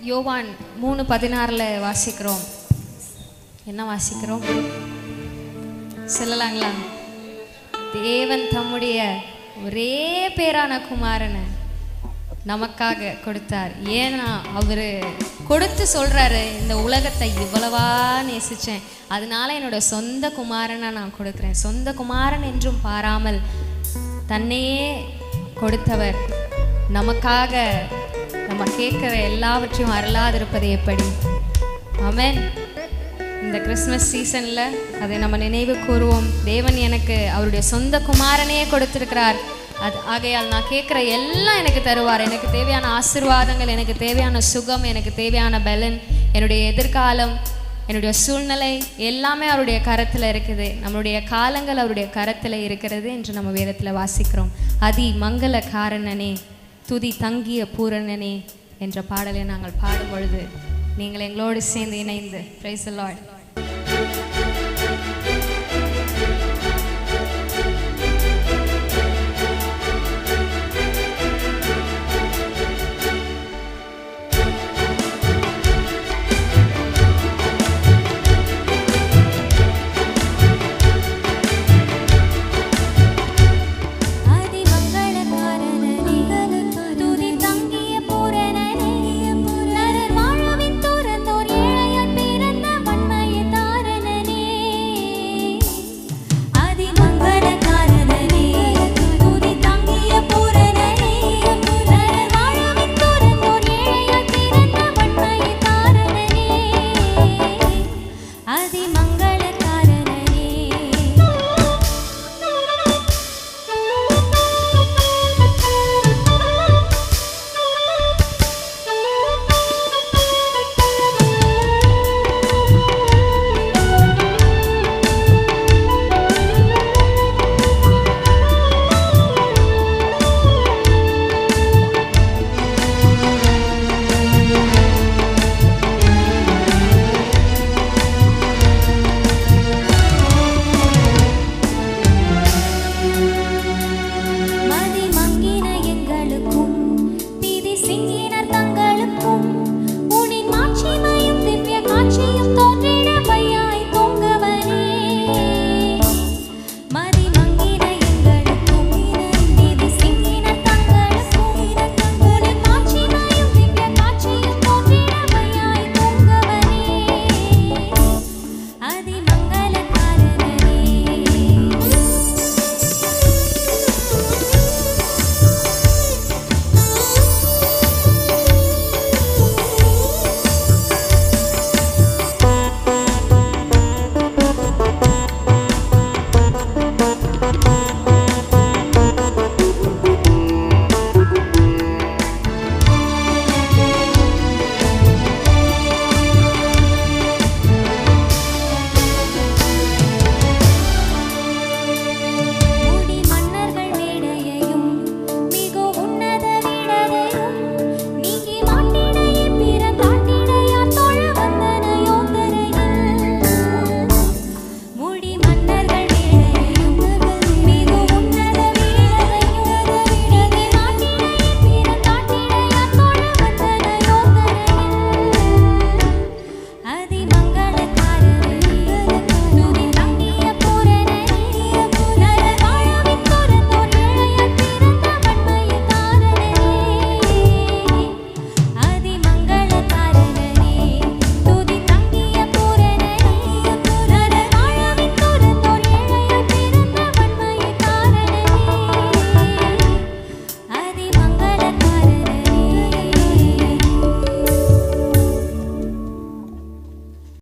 யோவான் மூணு பதினாறில் வாசிக்கிறோம். என்ன வாசிக்கிறோம்? சொல்லலாங்களா? தேவன் தம்முடைய ஒரே பேரான குமாரனை நமக்காக கொடுத்தார். ஏன்னா அவர் கொடுத்து சொல்கிறாரு இந்த உலகத்தை இவ்வளவா நேசித்தேன் அதனால என்னோட சொந்த குமாரனை நான் கொடுக்குறேன். சொந்த குமாரன் என்றும் பாராமல் தன்னையே கொடுத்தவர். நமக்காக நம்ம கேட்கிற எல்லாவற்றையும் அருளாதிருப்பது எப்படி? அமேன் இந்த கிறிஸ்மஸ் சீசனில் அதை நம்ம நினைவு கூறுவோம். தேவன் எனக்கு அவருடைய சொந்த குமாரனையே கொடுத்திருக்கிறார். அது ஆகையால் நான் கேட்குற எல்லாம் எனக்கு தருவார். எனக்கு தேவையான ஆசீர்வாதங்கள் எனக்கு தேவையான சுகம் எனக்கு தேவையான பலன் என்னுடைய எதிர்காலம் என்னுடைய சூழ்நிலை எல்லாமே அவருடைய கரத்தில் இருக்குது. நம்மளுடைய காலங்கள் அவருடைய கரத்தில் இருக்கிறது என்று நம்ம வேதத்தில் வாசிக்கிறோம். அதி மங்கள காரணனே துதி தங்கிய பூரணனே என்ற பாடலை நாங்கள் பாடும் பொழுது நீங்கள் எங்களோடு சேர்ந்து இணைந்து. Price Lord